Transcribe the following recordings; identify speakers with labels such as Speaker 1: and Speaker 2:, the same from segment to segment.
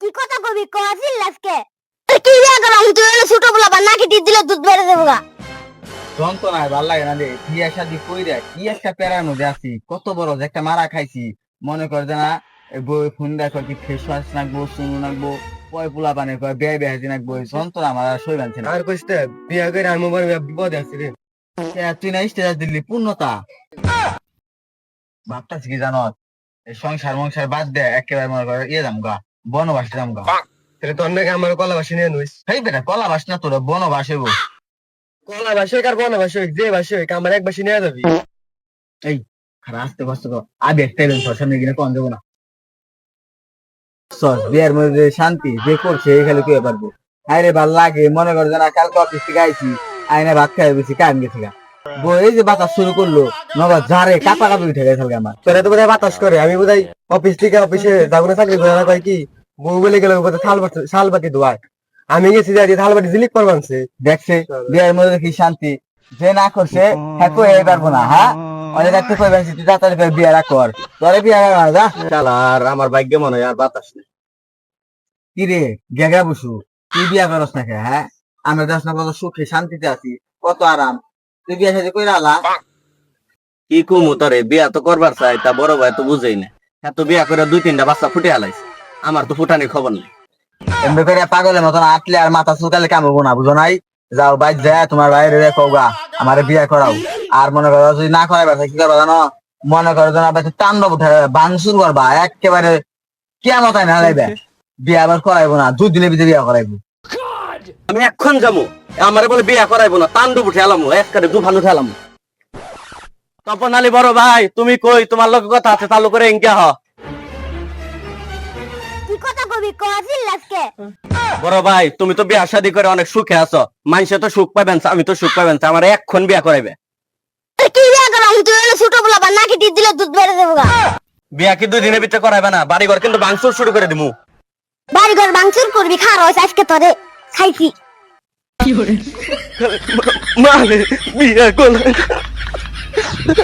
Speaker 1: কি কথা কবি? কছিল আজকে কি বিয়া করলাম তুই হলে ছোট বলা বা নাকি টিপ দিলে দুধ বেড়ে দেবো গা।
Speaker 2: যন্ত্রণায় ভালো লাগে না রে। বিয়া শাদি কইরা কি একটা প্যারার মধ্যে আছি কত বড় যে একটা মারা খাইছি। মনে কর যে না এই বই ফোন দেখো কি ফেস ওয়াশ নাকবো সুনু নাকবো পয় পোলা পানি কয় বেয় বেহাজি নাকবো এই যন্ত্রণা আমার আর সই বানছে না
Speaker 3: আর কইতে বিয়া করে আমি মোবাইল বিপদে আছি রে।
Speaker 2: তুই না স্টেটাস দিলি পূর্ণতা। ভাবতাছি কি জানো এই সংসার মংসার বাদ দে একেবারে মনে কর ইয়ে যাম গা। বনবাস যাম গা।
Speaker 3: তাহলে তোর নাকি আমার কলা বাসি নিয়ে নইস
Speaker 2: হেই বেটা কলা বাস না তোরা বনবাস হইব।
Speaker 3: কলা বাসি হোক আর বনা যে বাসি হোক আমার এক বাসি নিয়ে যাবি।
Speaker 2: আস্তে কষ্ট কর আবে একটা ইভেন্ট সর সামনে গিয়ে কম যাব না। সর বিয়ের মধ্যে শান্তি যে করছে এই খালি কেউ পারব। আরে ভালো লাগে মনে কর না কালকে অফিস থেকে আইছি আইনা ভাত খাই বেশি কান গেছি গা যে বাতাস শুরু করল নবা ঝাড়ে কাপা কাপি উঠে গেছে আমার।
Speaker 3: তোরা তো বোধহয় বাতাস করে আমি বোধহয় অফিস থেকে অফিসে যাব না চাকরি করে কয় কি বউ বলে গেলে শাল ধোয়ায় আমি গেছি যে থাল জিলিক পারবানছে
Speaker 2: দেখছে বিয়ের মধ্যে কি শান্তি। যে না করছে হ্যাঁ কই এই পারব না হ্যাঁ? অনেক একটা কই বেশি তুই তাড়াতাড়ি করে তোরে কর যা।
Speaker 3: আর আমার ভাগ্যে মনে হয় আর বাতাস নেই।
Speaker 2: কি রে গেগা বসু তুই বিয়া করস না হ্যাঁ? আমরা দেশ না কত সুখে শান্তিতে আছি কত আরাম। তুই বিয়া
Speaker 4: কি কুমু তোরে বিয়া তো করবার চাই তা বড় ভাই তো বুঝেই না। এত বিয়া করে দুই তিনটা বাচ্চা ফুটে হালাইছে আমার তো ফুটানি খবর নেই।
Speaker 2: এমনি করে পাগলের মতন আটলে আর মাথা চুলকালে কামড়বো না বুঝো নাই? যাও বাইর যায় তোমার বাইরে রেখো গা আমারে বিয়া করাও। আর মনে করো যদি না করাই পারছে কি করবা জানো? মনে করো যেন আবার তাণ্ডব উঠে বাংসুর করবা একেবারে কেমতায় না লাইবে বিয়া আবার করাইবো না দুই দিনের ভিতরে বিয়া করাইবো।
Speaker 4: আমি এখন যাব। আমারে বলে বিয়া করাইবো না তান্ডু উঠে এলাম একবারে দু ভালো খেলাম তপন আলী বড় ভাই তুমি কই? তোমার লোক কথা আছে চালু করে ইনকা হ। বড় ভাই তুমি তো বিয়া শাদি করে অনেক সুখে আছো। মানুষে তো সুখ পাবেন আমি তো সুখ পাবেন আমার এখন বিয়া করাইবে।
Speaker 1: বিয়া
Speaker 4: কি দুই দিনের ভিতরে করাইবে না? বাড়ি ঘর কিন্তু বাংসুর শুরু করে দিমু।
Speaker 1: বাড়ি ঘর ভাঙচুর করবি হয়েছে আজকে তোরে। খাইছি।
Speaker 4: মানে বিয়া করলে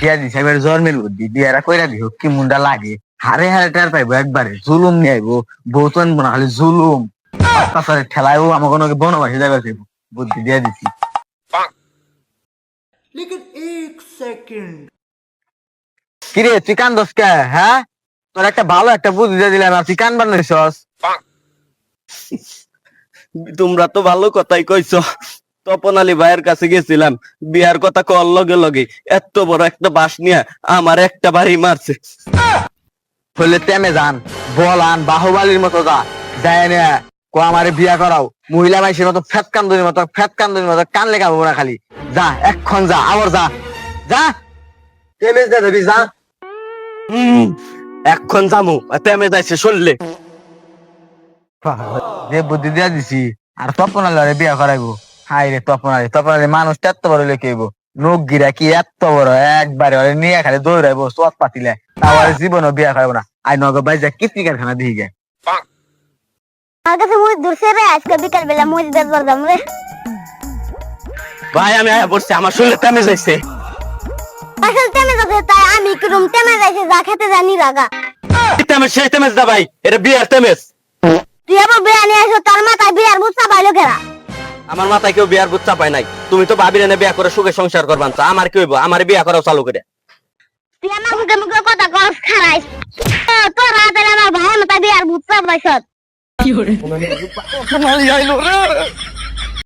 Speaker 2: বিয়া দিছে এবার জন্মের বুদ্ধি বিয়ারা কইরা দিও কি মুন্ডা লাগে। হারে হারে টের পাইবো একবারে জুলুম নিয়ে আইবো। বউ তো আনব না খালি জুলুম। তাছাড়া ঠেলাইবো আমাকে কোনো বনবাসী সেই বুদ্ধি দিয়ে দিছি। কিরে তুই কান্দস কে? হ্যাঁ? তোর একটা ভালো একটা বুদ্ধি দিয়ে দিলাম আর তুই কান বানাইছস
Speaker 4: তোমরা তো ভালো কথাই কইছো। তপন আলী ভাইয়ের কাছে গেছিলাম বিয়ার কথা কল লগে লগে এত বড় একটা বাস নিয়ে আমার একটা বাড়ি মারছে।
Speaker 2: হলে তেমে যান বলান বাহুবালির মতো যা যায় না কো আমারে বিয়া করাও। মহিলা মাইসের মতো ফ্যাট কান্দনির মতো ফ্যাট কান্দনির মতো কান লেখা না খালি। যা এক্ষণ যা আবার যা। যা।
Speaker 3: তেমে যা দেবি যা।
Speaker 4: হুম, এখন জামু তেমে যাইছে শুনলে?
Speaker 2: যে বুদ্ধি দিয়া দিছি আর তপনালে বিয়া করাইবো। হাই রে তপনালে তপনালে মানুষ এত বড় লেখাইব নোক গিরা কি এত বড়? একবারে ওরে নিয়ে খালি দৌড়াইবো চট পাতিলে। তাহলে জীবনও বিয়া করাইবো না। আই নগ বাইজা কিতনি কারখানা দিই গে।
Speaker 1: আমার কাছে মুই দূরছে রে আজকে বিকাল বেলা মুই দিতে পারতাম রে।
Speaker 4: ভাই আমি আয়া পড়ছি আমার শুনলে তেমে যাইছে।
Speaker 1: আসলে তেমে যাচ্ছে তাই আমি কিরম তেমে যাইছে যা খেতে জানি রাগা।
Speaker 4: তেমে সেই তেমেজ দা ভাই এটা বিয়ার তেমেজ
Speaker 1: তুই আবার বিয়া নিয়ে আসো তার মাথায় বিয়ার বুচ্চা পাইলো কেরা?
Speaker 4: আমার মাথায় কেউ বিয়ার বুচ্চা পায় নাই। তুমি তো ভাবি না বিয়া করে সুখে সংসার করবান তো আমার কি হইব? আমার বিয়া করাও চালু করে।
Speaker 1: তুই আমার মুখে মুখে কথা কস খারাইস তোর হাতে আমার ভাই মাথায় বিয়ার বুচ্চা পাইছত।